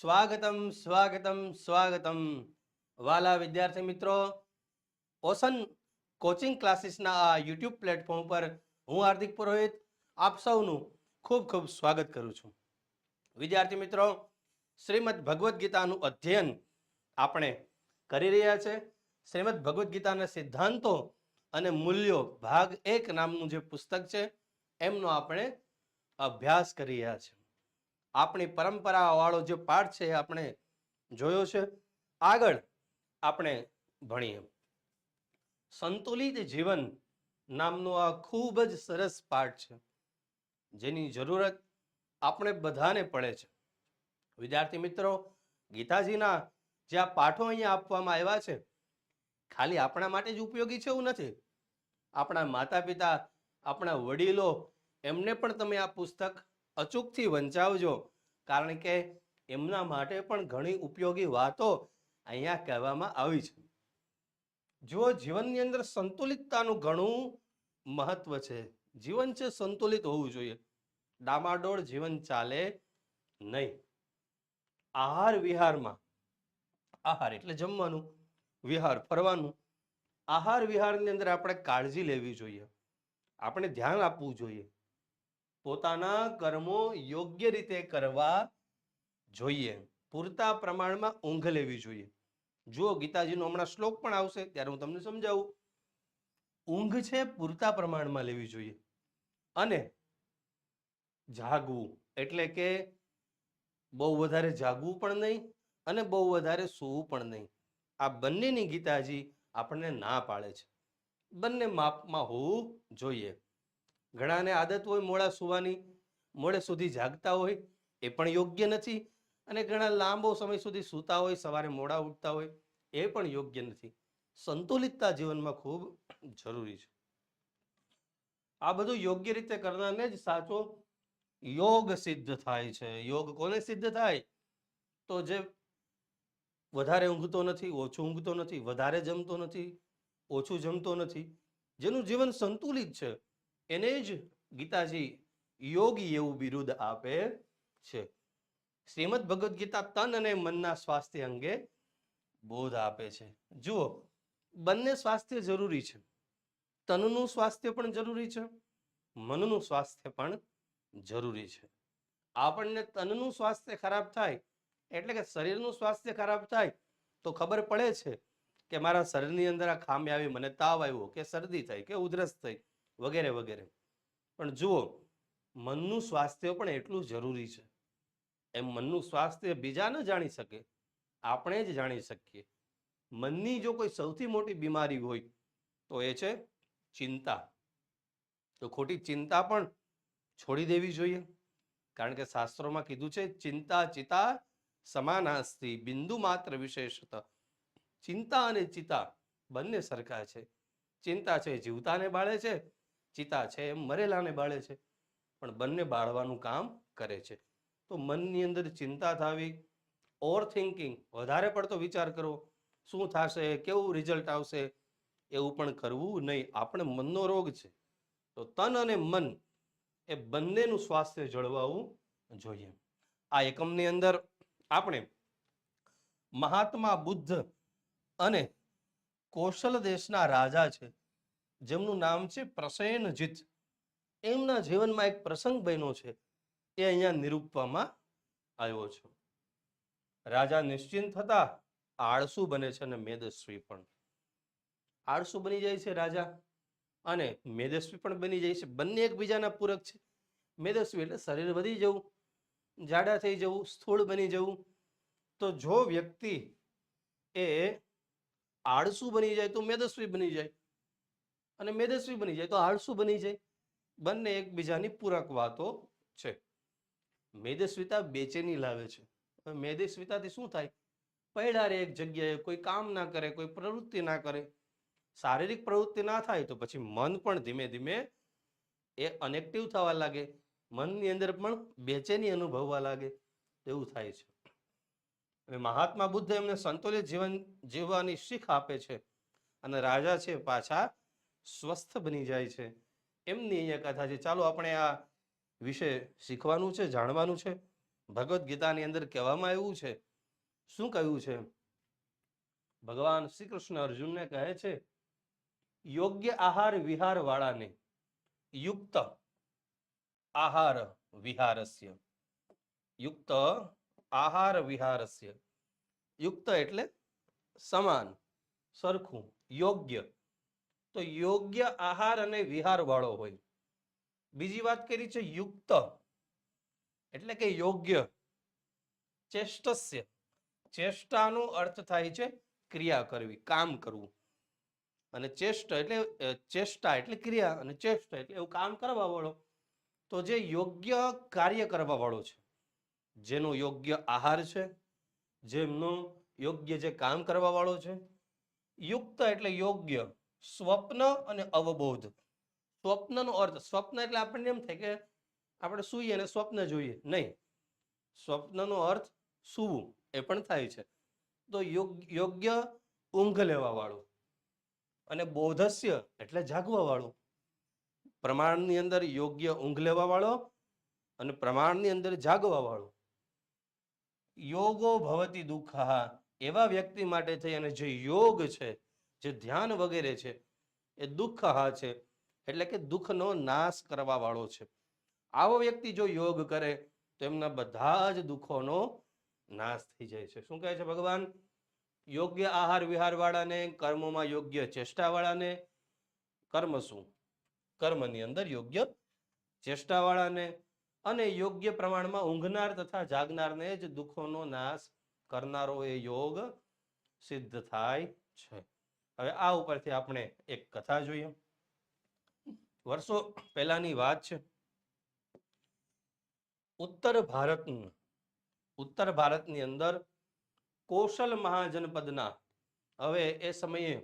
સ્વાગતમ સ્વાગતમ સ્વાગતમ. વાલા વિદ્યાર્થી મિત્રો ઓશન કોચિંગ ક્લાસીસના આ યુટ્યુબ પ્લેટફોર્મ પર હું હાર્દિક પુરોહિત આપ સૌનું ખૂબ ખૂબ સ્વાગત કરું છું. વિદ્યાર્થી મિત્રો, શ્રીમદ ભગવદ્ ગીતાનું અધ્યયન આપણે કરી રહ્યા છે. શ્રીમદ ભગવદ્ ગીતાના સિદ્ધાંતો અને મૂલ્યો ભાગ એક નામનું જે પુસ્તક છે, એમનો આપણે અભ્યાસ કરી રહ્યા છે. આપણી પરંપરાવાળો જે પાઠ છે એ આપણે જોયો છે. આગળ આપણે ભણીએ. સંતુલિત જીવન નામનો આ ખૂબ જ સરસ પાઠ છે. જેની જરૂરત આપણે બધાને પડે છે. વિદ્યાર્થી મિત્રો, ગીતાજીના જે આ પાઠો અહીંયા આપવામાં આવ્યા છે, ખાલી આપણા માટે જ ઉપયોગી છે એવું નથી. આપણા માતા પિતા આપણા વડીલો, એમને પણ તમે આ પુસ્તક અચૂકથી વંચાવજો. કારણ કે એમના માટે પણ ઘણી ઉપયોગી વાતો અહીંયા કહેવામાં આવી છે. જો જીવનની અંદર સંતુલિતતાનું ઘણું મહત્વ છે. જીવન છે સંતુલિત હોવું જોઈએ. ડામાડોળ જીવન ચાલે નહીં. આહાર વિહારમાં, આહાર એટલે જમવાનું, વિહાર ફરવાનું, આહાર વિહારની અંદર આપણે કાળજી લેવી જોઈએ. આપણે ધ્યાન આપવું જોઈએ. પોતાના કર્મો યોગ્ય રીતે કરવા જોઈએ. પૂરતા પ્રમાણમાં ઊંઘ લેવી જોઈએ. જુઓ, ગીતાજીનો હમણાં શ્લોક પણ આવશે, ત્યારે હું તમને સમજાવું. ઊંઘ છે પૂરતા પ્રમાણમાં લેવી જોઈએ. અને જાગવું, એટલે કે બહુ વધારે જાગવું પણ નહીં અને બહુ વધારે સૂવું પણ નહીં. આ બંનેની ગીતાજી આપણને ના પાડે છે. બંને માપમાં હોવું જોઈએ. ઘણાને આદત હોય મોડા સુવાની, મોડે સુધી જાગતા હોય, એ પણ યોગ્ય નથી. અને ઘણા લાંબો સમય સુધી સૂતા હોય, સવારે મોડા ઉઠતા હોય, એ પણ યોગ્ય નથી. સંતુલિતતા જીવનમાં ખૂબ જરૂરી છે. આ બધું યોગ્ય રીતે કરનારને જ સાચો યોગ સિદ્ધ થાય છે. યોગ કોને સિદ્ધ થાય? તો જે વધારે ઊંઘતો નથી, ઓછું ઊંઘતો નથી, વધારે જમતો નથી, ઓછું જમતો નથી, જેનું જીવન સંતુલિત છે. એને જ ગીતાજી યોગી એવું બિરુદ આપે છે. શ્રીમદ ભગવદ્ ગીતા તન અને મનના સ્વાસ્થ્ય અંગે બોધ આપે છે. જુઓ, બંને સ્વાસ્થ્ય જરૂરી છે. તનનું સ્વાસ્થ્ય પણ જરૂરી છે, મનનું સ્વાસ્થ્ય પણ જરૂરી છે. આપણને તનનું સ્વાસ્થ્ય ખરાબ થાય, એટલે કે શરીરનું સ્વાસ્થ્ય ખરાબ થાય, તો ખબર પડે છે કે મારા શરીરની અંદર આ ખામી આવી, મને તાવ આવ્યો, કે શરદી થઈ, કે ઉધરસ થઈ વગેરે વગેરે. પણ જુઓ, મનનું સ્વાસ્થ્ય પણ એટલું જરૂરી છે. એમ મનનું સ્વાસ્થ્ય બીજા ન જાણી શકે, આપણે જ જાણી શકીએ. મનની જો કોઈ સૌથી મોટી બીમારી હોય, તો એ છે ચિંતા. તો ખોટી ચિંતા પણ છોડી દેવી જોઈએ. કારણ કે શાસ્ત્રોમાં કીધું છે, ચિંતા ચિતા સમાનાસ્તિ, બિંદુ માત્ર વિશેષત. ચિંતા અને ચિતા બંને સરખા છે. ચિંતા છે જીવતાને બાળે છે ચિતા છે, એમ મરેલાને બાળે છે, પણ બંને બાળવાનું કામ કરે છે. તો મનની અંદર ચિંતા થવી ઓવર થિંકિંગ વધારે પડતો વિચાર કરવો, શું થશે, કેવું રિઝલ્ટ આવશે, એવું પણ કરવું નહીં. આપણે મનનો રોગ છે. તો તન અને મન એ બંનેનું સ્વાસ્થ્ય જળવાવું જોઈએ. આ એકમની અંદર આપણે મહાત્મા બુદ્ધ અને કૌશલ દેશના રાજા છે. જેમનું નામ છે પ્રસયનજીત એમના જીવનમાં એક પ્રસંગ બન્યો છે, એ અહીંયા નિરૂપવામાં આવ્યો છે. રાજા નિશ્ચિંત થતા આળસુ બને છે અને મેદસ્વી પણ. આળસુ બની જાય છે રાજા અને મેદસ્વી પણ બની જાય છે. બંને એકબીજાના પૂરક છે. મેદસ્વી એટલે શરીર વધી જવું, જાડા થઈ જવું, સ્થૂળ બની જવું. તો જો વ્યક્તિ એ આળસુ બની જાય તો મેદસ્વી બની જાય. અને મેદસ્વી બની જાય તો આળસુ બની જાય. બંને એકબીજાની પૂરક વાતો છે. મેદસ્વીતા બેચેની લાવે છે. હવે મેદસ્વીતાથી શું થાય? પૈડા રે એક જગ્યાએ કોઈ કામ ના કરે, કોઈ પ્રવૃત્તિ ના કરે. શારીરિક પ્રવૃત્તિ ના થાય તો પછી મન પણ ધીમે ધીમે એ અનેક્ટિવ થવા લાગે. મનની અંદર પણ બેચેની અનુભવવા લાગે. એવું થાય છે. હવે મહાત્મા બુદ્ધ એમને સંતુલિત જીવન જીવવાની શીખ આપે છે. અને રાજા છે પાછા સ્વસ્થ બની જાય છે. એમની અહીંયા કથા છે. ચાલો આપણે આ વિશે શીખવાનું છે, જાણવાનું છે. ભગવદ્ ગીતાની અંદર કહેવામાં આવ્યું છે. શું કહ્યું છે? ભગવાન શ્રી કૃષ્ણ અર્જુનને કહે છે, યોગ્ય આહાર વિહાર વાળાને યુક્ત આહાર વિહારસ્ય. યુક્ત આહાર વિહારસ્ય. યુક્ત એટલે સમાન, સરખું, યોગ્ય. તો યોગ્ય આહાર અને વિહાર વાળો હોય. બીજી વાત કરી છે યુક્ત. એટલે કે યોગ્ય. ચેષ્ટસ્ય. ચેષ્ટાનો અર્થ થાય છે ક્રિયા કરવી, કામ કરવું. અને ચેષ્ટ એટલે ચેષ્ટા એટલે ક્રિયા અને ચેષ્ટ એટલે એવું કામ કરવા વાળો. તો જે યોગ્ય કાર્ય કરવા વાળો છે, જેનો યોગ્ય આહાર છે, જેમનો યોગ્ય જે કામ કરવા વાળો છે, યુક્ત એટલે યોગ્ય. સ્વપ્ન અને અવબોધ. સ્વપ્નનો અર્થ, સ્વપ્ન એટલે આપણને એમ થાય કે આપણે સૂઈએ અને સ્વપ્ન જોઈએ. નહીં. સ્વપ્નનો અર્થ સૂવું, એ પણ થાય છે. તો યોગ્ય ઊંઘ લેવા વાળું અને બોધસ્ય એટલે જાગવા વાળું પ્રમાણની અંદર યોગ્ય ઊંઘ લેવા વાળો અને પ્રમાણની અંદર જાગવા વાળો યોગો ભવતી દુઃખ એવા વ્યક્તિ માટે થઈ અને જે યોગ છે જે ધ્યાન વગેરે છે, એ દુઃખ હા છે, એટલે કે દુઃખનો નાશ કરવા વાળો છે. આવો વ્યક્તિ જો યોગ કરે, તો એમના બધા જ દુઃખોનો નાશ થઈ જાય છે. શું કહે છે ભગવાન? યોગ્ય આહાર વિહાર વાળાને કર્મોમાં યોગ્ય ચેષ્ટા વાળાને કર્મ શું? કર્મની અંદર યોગ્ય ચેષ્ટા વાળાને અને યોગ્ય પ્રમાણમાં ઊંઘનાર તથા જાગનારને જ દુઃખોનો નાશ કરનારો એ યોગ સિદ્ધ થાય છે. હવે આ ઉપરથી આપણે એક કથા જોઈએ. વર્ષો પહેલાની વાત છે. ઉત્તર ભારત ઉત્તર ભારતની અંદર કૌશલ મહાજનપદના, હવે એ સમયે,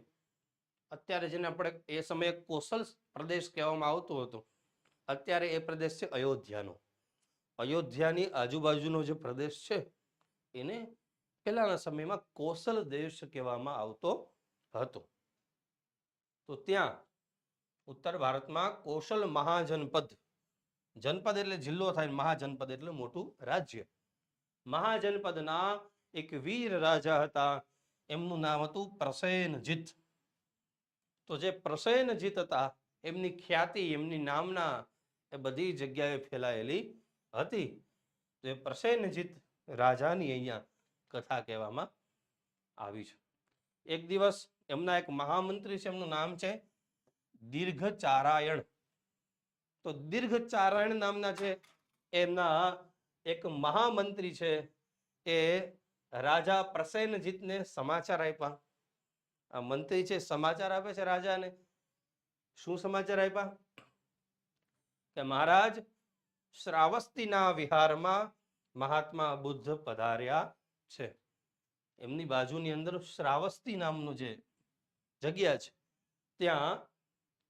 અત્યારે જેને આપણે એ સમયે કોશલ પ્રદેશ કહેવામાં આવતો હતો, અત્યારે એ પ્રદેશ છે અયોધ્યાનો. અયોધ્યાની આજુબાજુનો જે પ્રદેશ છે, એને પહેલાના સમયમાં કોશલ દેશ કહેવામાં આવતો હતો. તો ત્યાં ઉત્તર ભારતમાં કૌશલ મહાજનપદ, જનપદ એટલે જિલ્લો થાય, મહાજનપદ એટલે મોટું રાજ્ય. મહાજનપદના એક વીર રાજા હતા, એમનું નામ હતું પ્રસેનજીત. તો જે પ્રસેનજીત હતા, એમની ખ્યાતિ, એમની નામના એ બધી જગ્યાએ ફેલાયેલી હતી. તો એ પ્રસેનજીત રાજાની અહીંયા કથા કહેવામાં આવી છે. એક દિવસ એમના એક મહામંત્રી છે, એમનું નામ છે દીર્ઘ ચારાયણ તો દીર્ઘ ચારાયણ નામના છે એમના એક મહામંત્રી છે, એ રાજા પ્રસેનજીતને સમાચાર આપ્યા. આ મંત્રી છે, સમાચાર આપે છે રાજાને. શું સમાચાર આપ્યા? કે મહારાજ, શ્રાવસ્તીના વિહારમાં મહાત્મા બુદ્ધ પધાર્યા છે. એમની બાજુની અંદર શ્રાવસ્તી નામનું જે જગ્યા છે. ત્યાં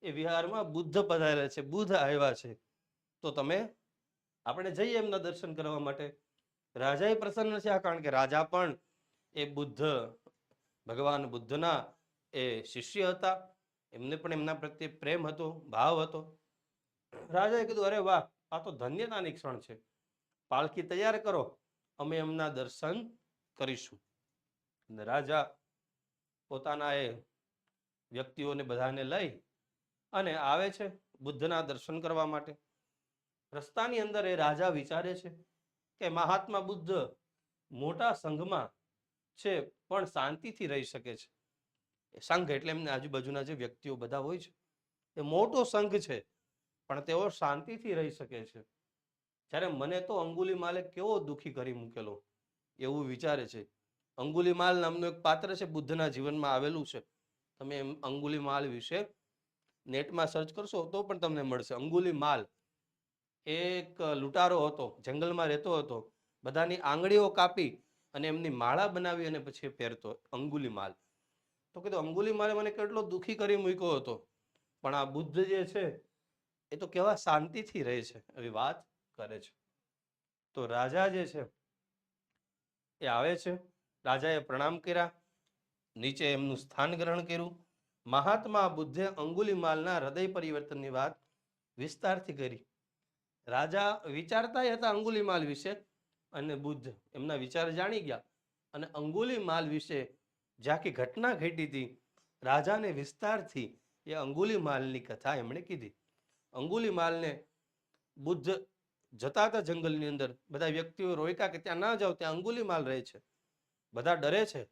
એ વિહારમાં બુદ્ધ પધાર્યા છે, બુદ્ધ આવ્યા છે. તો તમે, આપણે જઈએ એમના દર્શન કરવા માટે. રાજા એ પ્રસન્ન છે કારણ કે રાજા પણ એ બુદ્ધ, ભગવાન બુદ્ધના એ શિષ્ય હતા. એમને પણ એમના પ્રત્યે પ્રેમ હતો, ભાવ હતો. રાજાએ કીધું, અરે વાહ, આ તો ધન્યતાની ક્ષણ છે. પાલખી તૈયાર કરો, અમે એમના દર્શન કરીશું. રાજા પોતાના એ વ્યક્તિઓને બધાને લઈ અને આવે છે બુદ્ધના દર્શન કરવા માટે. રસ્તાની અંદર એ રાજા વિચારે છે કે મહાત્મા બુદ્ધ મોટા સંઘમાં છે પણ શાંતિથી રહી શકે છે. સંઘ એટલે એમને આજુબાજુના જે વ્યક્તિઓ બધા હોય છે, એ મોટો સંઘ છે, પણ તેઓ શાંતિથી રહી શકે છે. જ્યારે મને તો અંગુલીમાલે કેવો દુખી કરી મૂકેલો, એવું વિચારે છે. અંગુલીમાલ નામનું એક પાત્ર છે બુદ્ધના જીવનમાં આવેલું છે. તમે એમ અંગુલીમાલ વિશે નેટમાં સર્ચ કરશો તો પણ તમને મળશે. અંગુલી માલ એક લૂંટારો હતો, જંગલમાં રહેતો હતો. બધાની આંગળીઓ કાપી અને એમની માળા બનાવી અને પછી પહેરતો અંગુલી માલ. તો કીધું અંગુલીમાલે મને કેટલો દુઃખી કરી મૂક્યો હતો. પણ આ બુદ્ધ જે છે, એ તો કેવા શાંતિથી રહે છે એવી વાત કરે છે. તો રાજા જે છે, એ આવે છે. રાજાએ પ્રણામ કર્યા. નીચે એમનું સ્થાન ગ્રહણ કર્યું. મહાત્મા બુદ્ધે અંગુલીમાલના હૃદય પરિવર્તનની વાત વિસ્તારથી કરી. રાજા વિચારતા હતા અંગુલીમાલ વિશે અને બુદ્ધ એમના વિચાર જાણી ગયા. અને અંગુલી માલ વિશે જ્યાં કે ઘટના ઘટી હતી, રાજાને વિસ્તારથી એ અંગુલી માલની કથા એમણે કીધી. અંગુલી માલને બુદ્ધ જતા હતા જંગલની અંદર. બધા વ્યક્તિઓ રોયકા કે ત્યાં ના જાઓ, ત્યાં અંગુલી માલ રહે છે. બધા ડરે છે.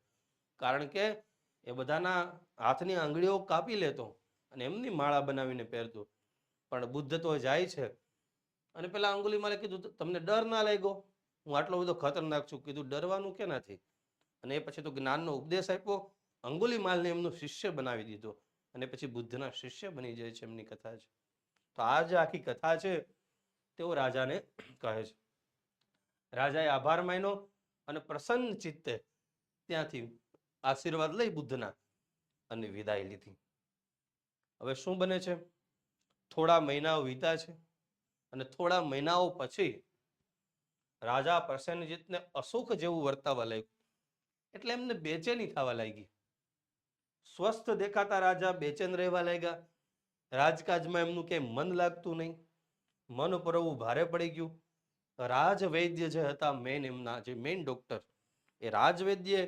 કારણ કે એ બધાના હાથની આંગળીઓ કાપી લેતો અને એમની માળા બનાવીને પહેરતો. પણ બુદ્ધ તો જાય છે. અને પેલા અંગુલી માલે કીધું, તમને ડર ના લાગ્યો? હું આટલો બધો ખતરનાક છું. કીધું, ડરવાનું કે નથી અને એ પછી તો જ્ઞાનનો ઉપદેશ આપ્યો અંગુલી માલને એમનો શિષ્ય બનાવી દીધો. અને પછી બુદ્ધના શિષ્ય બની જાય છે એમની કથા છે. તો આ જે આખી કથા છે, તેઓ રાજાને કહે છે. રાજાએ આભાર માન્યો અને પ્રસન્ન ચિત્તે ત્યાંથી આશીર્વાદ લઈ બુદ્ધના અને વિદાય લીધી. હવે શું બને છે? થોડા મહિનાઓ વીતા છે અને થોડા મહિનાઓ પછી રાજા પ્રસેનજીતને અસુખ જેવું વર્તાવા લાગ્યું. એટલે એમને બેચેની થવા લાગી. સ્વસ્થ દેખાતા રાજા બેચેન રહેવા લાગ્યા. રાજકાજમાં એમનું ક્યાંય મન લાગતું નહીં. મન પરવું ભારે પડી ગયું. રાજવૈદ્ય જે હતા મેન એમના જે મેઇન ડોક્ટર એ રાજવૈદ્ય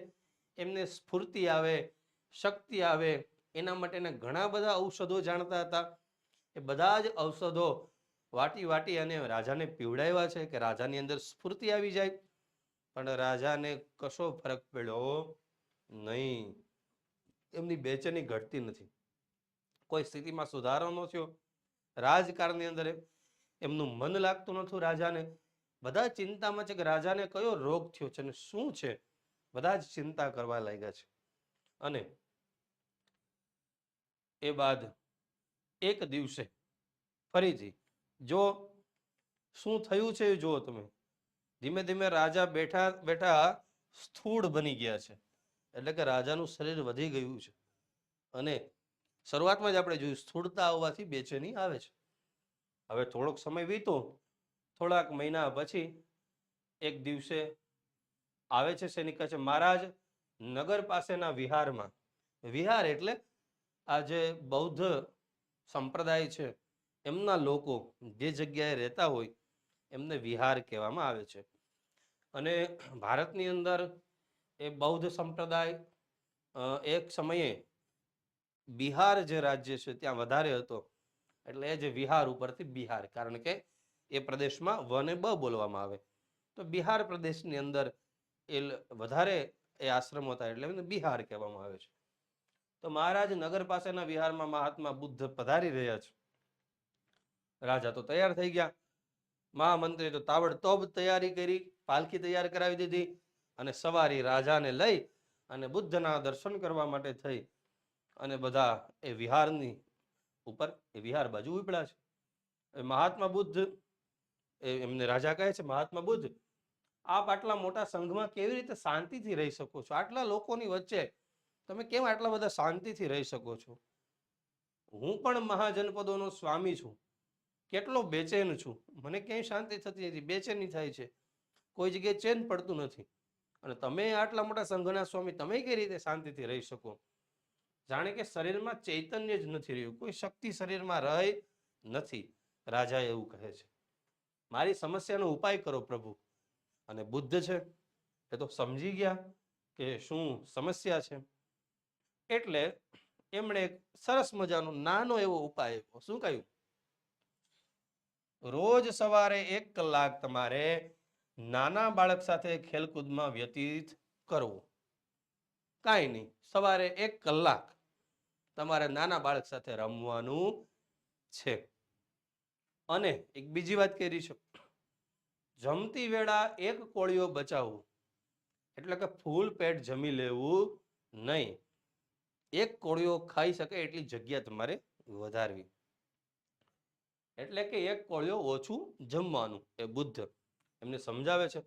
એમને સ્ફૂર્તિ આવે, શક્તિ આવે, એના માટેના ઘણા બધા ઔષધો જાણતા હતા. એ બધા જ ઔષધો વાટી વાટી અને રાજાને પીવડાવ્યા છે કે રાજાની અંદર સ્ફૂર્તિ આવી જાય. પણ રાજાને કશો ફરક પડ્યો નહીં. એમની બેચેની ઘટતી નથી. કોઈ સ્થિતિમાં સુધારો ન થયો. રાજકારણની અંદર એમનું મન લાગતું નતું રાજાને. બધા ચિંતામાં છે કે રાજાને કયો રોગ થયો છે અને શું છે? બધા જ ચિંતા કરવા લાગ્યા છે. અને એ બાદ એક દિવસે ફરીથી, જો શું થયું છે જુઓ તમે. ધીમે ધીમે રાજા બેઠા બેઠા સ્થૂળ બની ગયા છે. એટલે કે રાજાનું શરીર વધી ગયું છે. અને શરૂઆતમાં જ આપણે જોયું સ્થૂળતા આવવાથી બેચેની આવે છે. હવે થોડોક સમય વીતો. થોડાક મહિના પછી એક દિવસે આવે છે કહે છે મહારાજ, નગર પાસેના વિહારમાં. વિહાર એટલે આ જે બૌદ્ધ સંપ્રદાય છે, એમના લોકો જે જગ્યાએ રહેતા હોય, એમને વિહાર કહેવામાં આવે છે. અને ભારતની અંદર એ બૌદ્ધ સંપ્રદાય એક સમયે બિહાર જે રાજ્ય છે ત્યાં વધારે હતો. એટલે એ જે વિહાર ઉપરથી બિહાર, કારણ કે એ પ્રદેશમાં વ ને બ બોલવામાં આવે. તો બિહાર પ્રદેશની અંદર એ વધારે એ આશ્રમ હતા એટલે બિહાર કહેવામાં આવે છે. તો મહારાજ નગર પાસેના વિહારમાં મહાત્મા બુદ્ધ પધારી રહ્યા છે. રાજા તો તૈયાર થઈ ગયા. મહામંત્રી તો તાબડતોબ તૈયારી કરી, પાલખી તૈયાર કરાવી દીધી અને સવારી રાજાને લઈ અને બુદ્ધના દર્શન કરવા માટે થઈ અને બધા એ વિહારની ઉપર, એ વિહાર બાજુ ઉપડ્યા છે. મહાત્મા બુદ્ધ એમને રાજા કહે છે મહાત્મા બુદ્ધ આપ આટલા મોટા સંઘમાં કેવી રીતે શાંતિથી રહી શકો છો? આટલા લોકોની વચ્ચે તમે કેમ આટલા બધા શાંતિથી રહી શકો છો? હું પણ મહાજનપદોનો સ્વામી છું. કેટલો બેચેન છું. મને ક્યાંય શાંતિ થતી નથી. બેચેની થાય છે. કોઈ જગ્યાએ ચેન પડતું નથી. અને તમે આટલા મોટા સંઘના સ્વામી, તમે કઈ રીતે શાંતિથી રહી શકો? જાણે કે શરીરમાં ચૈતન્ય જ નથી રહ્યું. કોઈ શક્તિ શરીરમાં રહે નથી. રાજા એવું કહે છે. મારી સમસ્યાનો ઉપાય કરો પ્રભુ. અને બુદ્ધ છે, એ તો સમજી ગયા કે શું સમસ્યા છે. એટલે એમણે સરસ મજાનો નાનો એવો ઉપાય શું કહ્યું? રોજ સવારે એક કલાક તમારે નાના બાળક સાથે ખેલકૂદમાં વ્યતીત કરવો. કાંઈ નહીં, સવારે એક કલાક તમારે નાના બાળક સાથે રમવાનું છે. અને એક બીજી વાત કરી છે. જમતી વેળા એક કોળીઓ બચાવવું. એટલે કે ફૂલ પેટ જમી લેવું નહીં. એક કોળીઓ ખાઈ શકે એટલી જગ્યા તમારે વધારવી. એટલે કે એક કોળીઓ ઓછું જમવાનું, એ બુદ્ધ. એમને સમજાવે છે.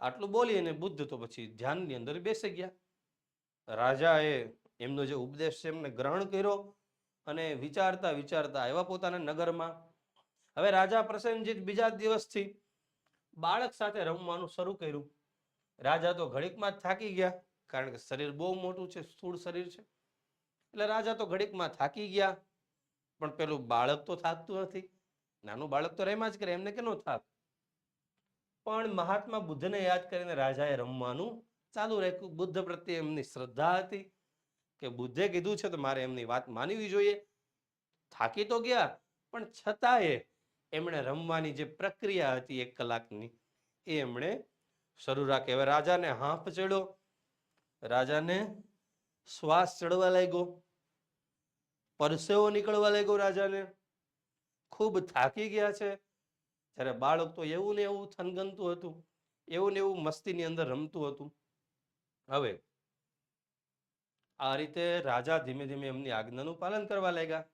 આટલું બોલી અને બુદ્ધ તો પછી ધ્યાનની અંદર બેસી ગયા. રાજાએ એમનો જે ઉપદેશ છે એમને ગ્રહણ કર્યો અને વિચારતા વિચારતા આવ્યા પોતાના નગરમાં. હવે રાજા પ્રસેનજીત બીજા દિવસથી બાળક સાથે રમવાનું શરૂ કર્યું. રાજા તો ઘડીકમાં થાકી ગયા, કારણ કે શરીર બહુ મોટું છે, સ્થૂળ શરીર છે. એટલે રાજા તો ઘડીકમાં થાકી ગયા, પણ પેલું બાળક તો થાકતું નથી. નાનું બાળક તો રેમાં જ કરે, એમને કે નો થાક? પણ મહાત્મા બુદ્ધને યાદ કરીને રાજાએ રમવાનું ચાલુ રાખ્યું. બુદ્ધ પ્રત્યે એમની શ્રદ્ધા હતી કે બુદ્ધે કીધું છે તો મારે એમની વાત માનવી જોઈએ. થાકી તો ગયા, પણ છતાંય એમણે રમવાની જે પ્રક્રિયા હતી એક કલાકની, એ એમણે શરૂ રાખી. હવે રાજાને હાંફ ચડ્યો. રાજાને શ્વાસ ચડવા લાગ્યો. પરસેવો નીકળવા લાગ્યો રાજાને. ખૂબ થાકી ગયા છે. જ્યારે બાળક તો એવું ને એવું થનગનતું હતું, એવું ને એવું મસ્તીની અંદર રમતું હતું. હવે આ રીતે રાજા ધીમે ધીમે એમની આજ્ઞાનું પાલન કરવા લાગ્યા.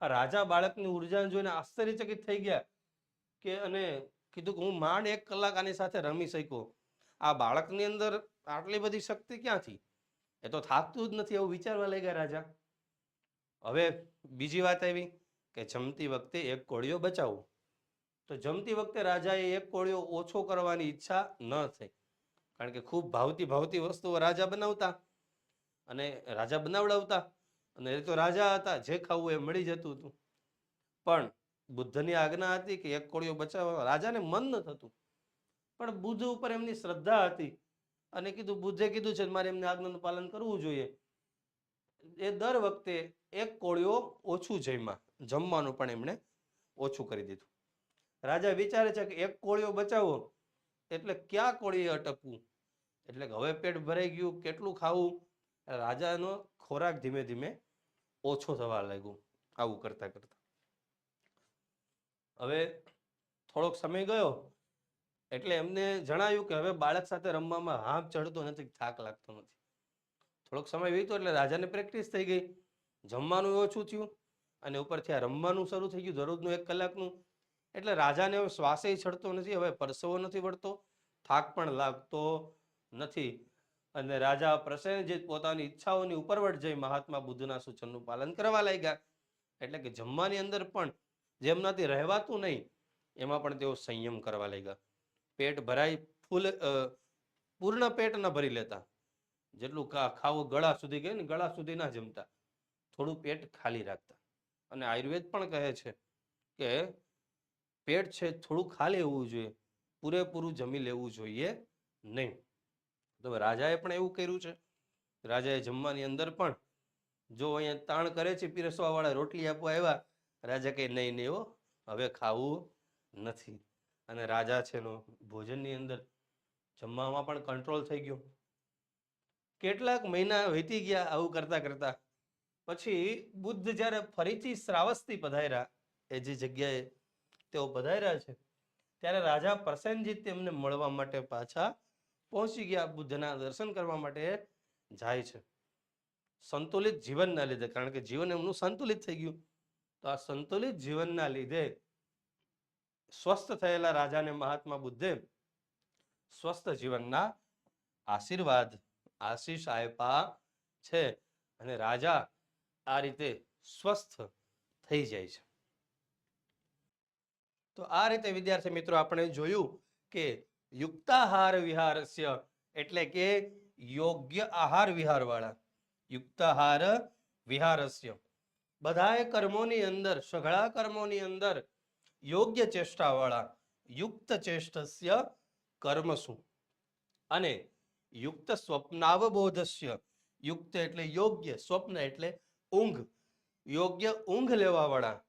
આ રાજા બાળકની ઊર્જા જોઈને આશ્ચર્યચકિત થઈ ગયા કે અને કીધું કે હું માંડ એક કલાક આની સાથે રમી શક્યો. આ બાળકની અંદર આટલી બધી શક્તિ ક્યાંથી? એ તો થાકતું જ નથી એવું વિચારવા લઈ ગયા રાજા. હવે બીજી વાત આવી કે જમતી વખતે એક કોળિયો બચાવો. તો જમતી વખતે રાજાએ એક કોળિયો ઓછો કરવાની ઈચ્છા ન થઈ. કારણ કે ખૂબ ભાવતી ભાવતી વસ્તુઓ રાજા બનાવતા અને રાજા બનાવડાવતા. અને એ તો રાજા હતા, જે ખાવું એ મળી જતું હતું. પણ બુદ્ધની આજ્ઞા હતી કે એક કોળિયો બચાવવા રાજાને મન ન થતું. પણ બુદ્ધ ઉપર એમની શ્રદ્ધા હતી અને કીધું, બુદ્ધે કીધું છે મારે એમની આજ્ઞાનું પાલન કરવું જોઈએ. એ દર વખતે એક કોળિયો ઓછું જમ્યા, જમવાનું પણ એમણે ઓછું કરી દીધું. રાજા વિચારે છે કે એક કોળિયો બચાવો, એટલે ક્યાં કોળીએ અટકવું? એટલે હવે પેટ ભરાઈ ગયું, કેટલું ખાવું? રાજાનો ખોરાક ધીમે ધીમે ઓછો થવા લાગ્યો આવું કરતા કરતા. હવે થોડોક સમય ગયો એટલે એમને જણાયું કે હવે બાળક સાથે રમવામાં હાંફ ચડતો નથી, થાક લાગતો નથી. થોડોક સમય વીતો એટલે રાજાને પ્રેક્ટિસ થઈ ગઈ. જમવાનું ઓછું થયું અને ઉપરથી આ રમવાનું શરૂ થઈ ગયું દરરોજનું એક કલાકનું. એટલે રાજાને હવે શ્વાસે ચડતો નથી, હવે પરસેવો નથી વળતો, થાક પણ લાગતો નથી. અને રાજા પ્રસેનજીત પોતાની ઈચ્છાઓની ઉપરવટ જઈ મહાત્મા બુદ્ધના સૂચનનું પાલન કરવા લાગ્યા. એટલે કે જમવાની અંદર પણ જેમનાથી રહેવાતું નહીં, એમાં પણ તેઓ સંયમ કરવા લાગ્યા. પેટ ભરાય ફૂલ પૂર્ણ પેટ ન ભરી લેતા. જેટલું ખાવું ગળા સુધી ગયું ને ગળા સુધી ના જમતા. થોડું પેટ ખાલી રાખતા. અને આયુર્વેદ પણ કહે છે કે પેટ છે થોડું ખાલી હોવું જોઈએ. પૂરેપૂરું જમી લેવું જોઈએ નહીં. તો રાજાએ પણ એવું કર્યું છે. રાજાએ જમવાની અંદર પણ જો અહીંયા તાણ કરે છે, પીરસવાવાળા રોટલી આપવા આવ્યા, રાજા કહે, નહીં નહીં હો, હવે ખાવું નથી. અને રાજા છે નો ભોજનની અંદર જમવામાં પણ કંટ્રોલ થઈ ગયો. કેટલાક મહિના વીતી ગયા આવું કરતા કરતા. પછી બુદ્ધ જ્યારે ફરીથી શ્રાવસ્તી પધાર્યા, એ જે જગ્યાએ તેઓ પધાર્યા છે, ત્યારે રાજા પ્રસેનજીત તેમને મળવા માટે પાછા પહોંચી ગયા બુદ્ધના દર્શન કરવા માટે જાય છે. સંતુલિત જીવનના લીધે, કારણ કે જીવન એમનું સંતુલિત થઈ ગયું. તો આ સંતુલિત જીવનના લીધે સ્વસ્થ થયેલા રાજાને મહાત્મા બુદ્ધે સ્વસ્થ જીવનના આશીર્વાદ, આશીષ આપ્યા છે અને રાજા આ રીતે સ્વસ્થ થઈ જાય છે. તો આ રીતે વિદ્યાર્થી મિત્રો આપણે જોયું કે યુક્તાહાર વિહારસ્ય એટલે કે યોગ્ય આહાર વિહાર વાળા યુક્તાહાર વિહારસ્ય બધાય કર્મોની અંદર, સઘળા કર્મોની અંદર યોગ્ય ચેષ્ટાવાળા, યુક્ત ચેષ્ટસ્ય કર્મસુ. અને યુક્ત સ્વપ્નાવબોધસ્ય. યુક્ત એટલે યોગ્ય, સ્વપ્ન એટલે ઊંઘ. યોગ્ય ઊંઘ લેવાવાળા,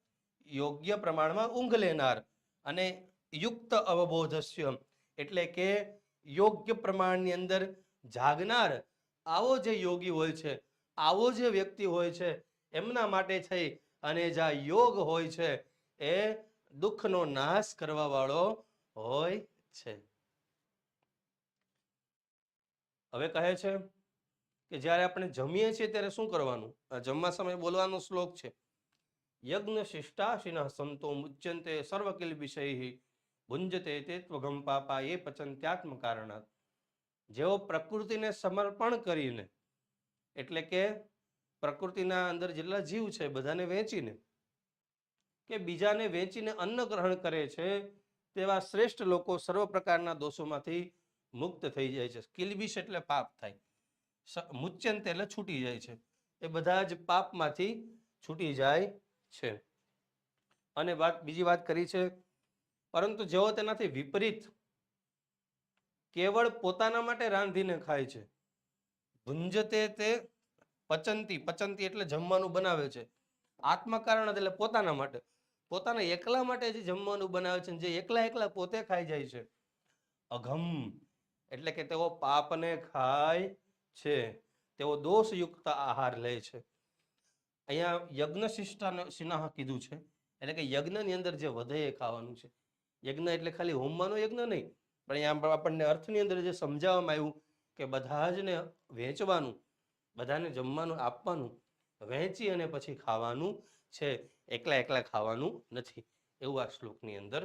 યોગ્ય પ્રમાણમાં ઊંઘ લેનાર અને યુક્ત અવબોધસ્ય એટલે કે યોગ્ય પ્રમાણની અંદર જાગનાર આવો જે યોગી હોય છે, આવો જે વ્યક્તિ હોય છે, એમના માટે થઈ અને જે યોગ હોય છે, એ દુઃખનો નાશ કરવા વાળો હોય છે. હવે કહે છે કે જ્યારે આપણે જમીએ છીએ ત્યારે શું કરવાનું? આ જમવા સમયે બોલવાનો શ્લોક છે. યજ્ઞ શિષ્ટાશિન સંતો મુચ્યંતે સર્વકિલ વિષય ભુંજતે તે ત્વગમ પાપા એ પચંત્યાત્મ કારણાત જેઓ પ્રકૃતિને સમર્પણ કરીને, એટલે કે પ્રકૃતિના અંદર જેટલા જીવ છે બધાને વેચીને, કે બીજાને વેચીને અન્ન ગ્રહણ કરે છે, તેવા શ્રેષ્ઠ લોકો સર્વ પ્રકારના દોષોમાંથી મુક્ત થઈ જાય છે. કિલબિશ એટલે પાપ થાય. મુચ્યંત એટલે છૂટી જાય છે. એ બધા જ પાપમાંથી છૂટી જાય છે. અને વાત, બીજી વાત કરી છે પરંતુ જેઓ તેનાથી વિપરીત કેવળ પોતાના માટે રાંધીને ખાય છે, ભુંજતે તે પચંતી પચંતી એટલે જમવાનું બનાવે છે. આત્મકારણ એટલે પોતાના માટે. પોતાના એકલા માટે જે જમવાનું બનાવે છે જે એકલા એકલા પોતે ખાઈ જાય છે. અઘમ એટલે કે તેઓ પાપને ખાય છે. તેઓ દોષયુક્ત આહાર લે છે. અહીંયા યજ્ઞ શિષ્ટા સિનાહ કીધું છે. એટલે કે યજ્ઞની અંદર જે વધે એ ખાવાનું છે. યજ્ઞ એટલે ખાલી હોમવાનો યજ્ઞ નહીં, પણ અહીંયા આપણને અર્થની અંદર જે સમજાવવામાં આવ્યું કે બધા જ ને વહેંચવાનું બધાને જમવાનું, આપવાનું, વહેંચી અને પછી ખાવાનું છે, એકલા એકલા ખાવાનું નથી, એવું આ શ્લોકની અંદર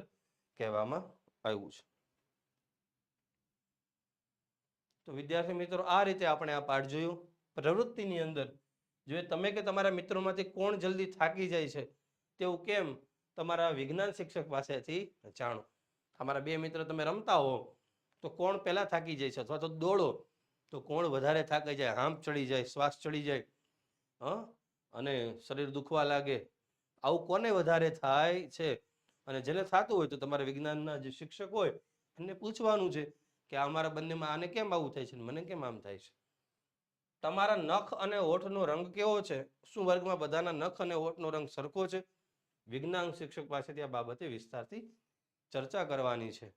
કહેવામાં આવ્યું છે. તો વિદ્યાર્થી મિત્રો, આ રીતે આપણે આ પાઠ જોયું. પ્રવૃત્તિની અંદર, જો તમે કે તમારા મિત્રોમાંથી કોણ જલ્દી થાકી જાય છે તેવું કેમ તમારા વિજ્ઞાન શિક્ષક પાસેથી જાણો. તમારા બે મિત્ર તમે રમતા હો, તો કોણ પહેલા થાકી જાય છે? અથવા તો દોડો, તો કોણ વધારે થાકી જાય? હાંફ ચડી જાય, શ્વાસ ચડી જાય, હ? અને શરીર દુખવા લાગે. આવું કોને વધારે થાય છે? અને જેને થતું હોય તો તમારા વિજ્ઞાનના જે શિક્ષક હોય, એમને પૂછવાનું છે કે અમારા બંનેમાં આને કેમ આવું થાય છે મને કેમ આમ થાય છે? તમારા નખ અને ઓઠનો રંગ કેવો છે? શું વર્ગમાં બધાના નખ અને ઓઠનો રંગ સરખો છે? વિજ્ઞાન શિક્ષક પાસેથી આ બાબતે વિસ્તારથી ચર્ચા કરવાની છે.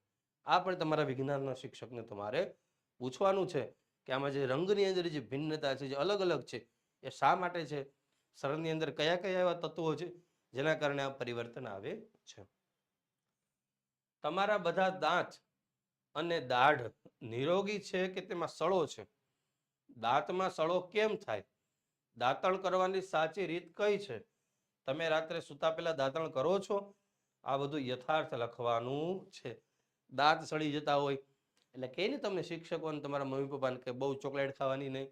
આ પણ તમારા વિજ્ઞાનના શિક્ષકને તમારે પૂછવાનું છે કે આમાં જે રંગની અંદર જે ભિન્નતા છે, જે અલગ અલગ છે, એ શા માટે છે? શરણની અંદર કયા કયા એવા તત્વો છે જેના કારણે આ પરિવર્તન આવે છે? તમારા બધા દાંત અને દાઢ નિરોગી છે કે તેમાં સળો છે? દાંતમાં સળો કેમ થાય? દાંતણ કરવાની સાચી રીત કઈ છે? તમે રાત્રે સૂતા પહેલા દાંતણ કરો છો? આ બધું યથાર્થ લખવાનું છે. દાંત સડી જતા હોય. એટલે કે ને તમને શિક્ષકો અને તમારા મમ્મી પપ્પાને કે બહુ ચોકલેટ ખાવાની નહીં.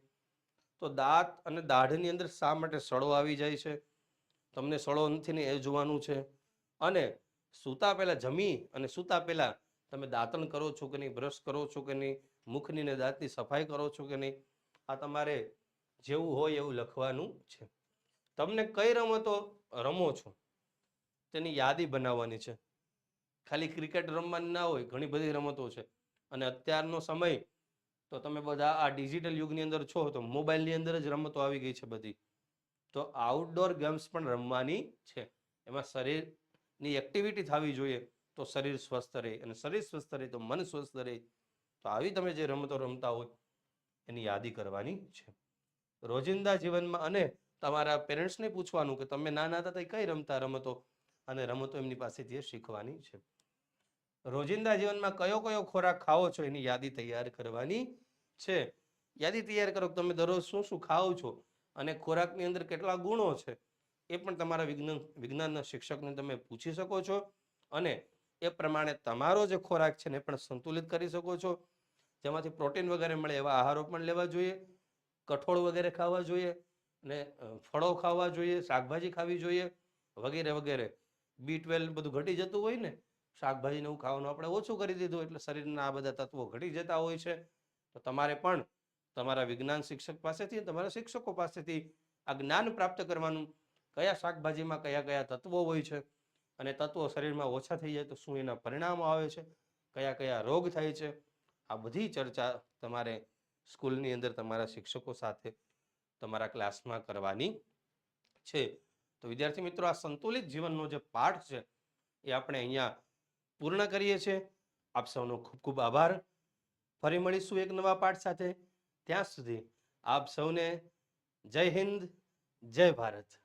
તો દાંત અને દાઢની અંદર શા માટે સડો આવી જાય છે? તમને સડો નથી ને એ જોવાનું છે. અને સૂતા પહેલાં જમી અને સૂતા પહેલાં તમે દાંતણ કરો છો કે નહીં, બ્રશ કરો છો કે નહીં, મુખની ને દાંતની સફાઈ કરો છો કે નહીં? આ તમારે જેવું હોય એવું લખવાનું છે. તમને કઈ રમતો રમો છો? તેની યાદી બનાવવાની છે. ખાલી ક્રિકેટ રમવાની ના હોય, ઘણી બધી રમતો છે. અને અત્યારનો સમય, તો તમે બધા આ ડિજિટલ યુગની અંદર છો, તો મોબાઈલની અંદર જ રમતો આવી ગઈ છે બધી. તો આઉટડોર ગેમ્સ પણ રમવાની છે. એમાં શરીરની એક્ટિવિટી થવી જોઈએ, તો શરીર સ્વસ્થ રહે. અને શરીર સ્વસ્થ રહે, તો મન સ્વસ્થ રહે. તો આવી તમે જે રમતો રમતા હોય, એની યાદી કરવાની છે. રોજિંદા જીવનમાં અને તમારા પેરેન્ટ્સને પૂછવાનું કે તમે નાના હતા કઈ રમતા રમતો? અને રમતો એમની પાસેથી શીખવાની છે. રોજિંદા જીવનમાં કયો કયો ખોરાક ખાવો છો એની યાદી તૈયાર કરવાની છે. યાદી તૈયાર કરો તમે દરરોજ શું શું ખાઓ છો? અને ખોરાકની અંદર કેટલા ગુણો છે? એ પણ તમારા વિજ્ઞાન વિજ્ઞાનના શિક્ષકને તમે પૂછી શકો છો. અને એ પ્રમાણે તમારો જે ખોરાક છે ને પણ સંતુલિત કરી શકો છો. જેમાંથી પ્રોટીન વગેરે મળે એવા આહારો પણ લેવા જોઈએ. કઠોળ વગેરે ખાવા જોઈએ. ને ફળો ખાવા જોઈએ, શાકભાજી ખાવી જોઈએ, વગેરે વગેરે. બી ટ્વેલ્વ બધું ઘટી જતું હોય ને, શાકભાજીને એવું ખાવાનું આપણે ઓછું કરી દીધું એટલે શરીરના આ બધા તત્વો ઘટી જતા હોય છે. તો તમારે પણ તમારા વિજ્ઞાન શિક્ષક પાસેથી તમારા શિક્ષકો પાસેથી આ જ્ઞાન પ્રાપ્ત કરવાનું કયા શાકભાજીમાં કયા કયા તત્વો હોય છે અને તત્વો શરીરમાં ઓછા થઈ જાય તો શું એના પરિણામો આવે છે, કયા કયા રોગ થાય છે, આ બધી ચર્ચા તમારે સ્કૂલની અંદર તમારા શિક્ષકો સાથે તમારા ક્લાસમાં કરવાની છે. તો વિદ્યાર્થી મિત્રો, આ સંતુલિત જીવનનો જે પાઠ છે, એ આપણે અહીંયા પૂર્ણ કરીએ છીએ. આપ સૌનો ખૂબ ખૂબ આભાર. ફરી મળીશું એક નવા પાઠ સાથે. ત્યાં સુધી આપ સૌને જય હિન્દ, જય ભારત.